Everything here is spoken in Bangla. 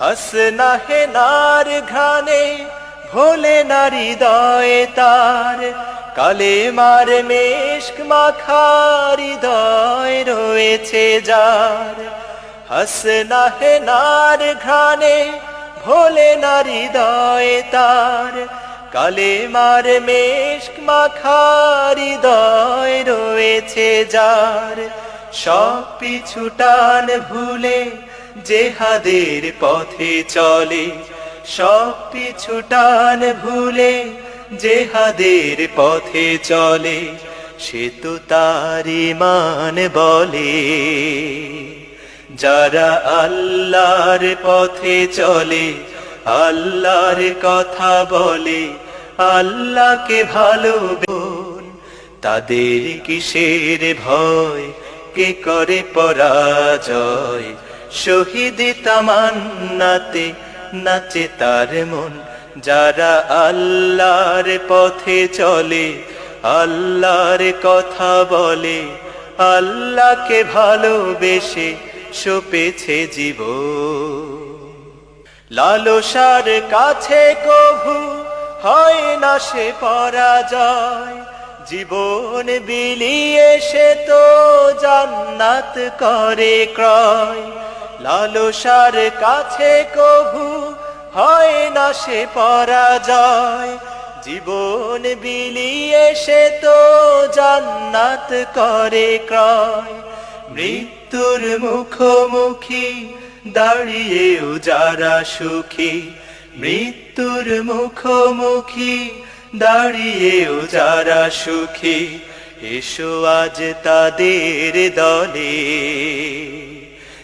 হাসনা হে নার ঘ্রাণে, ভোলে নারী দয়ে তার। কালে মার মেশক মাখার হৃদয় রয়েছে যার। হাসনা হে নার ঘ্রাণে, ভোলে নারী দয়ে তার। কালে মার মেশক মাখার হৃদয় রয়েছে যার। সব পিছু টান ভুলে জেহাদের পথে চলে, সব পিছু টান ভুলে জেহাদের পথে চলে, সে তো তার মান বলে। যারা আল্লাহর পথে চলে, আল্লাহর কথা বলে, আল্লাহকে ভালোবেন তাদের কিসের ভয়, কে করে পরাজয়? শহীদ তামান্নাতে নাচে তার মন। যারা আল্লাহর পথে চলে, আল্লাহর কথা বলে, আল্লাহকে ভালোবেসে সপেছে জীব লালসার কাছে কভু হয় না সে পরাজয়। জীবন বিলিয়ে সে তো জান্নাত করে ক্রয়। লালসার কাছে কভু হয় না সে পরাজয়। জীবন বিলিয়ে সে তো জান্নাত করে ক্রয়। মৃত্যুর মুখোমুখি দাঁড়িয়েও যারা সুখী, মৃত্যুর মুখোমুখি দাঁড়িয়েও যারা সুখী, এসো আজ তাদের দলে।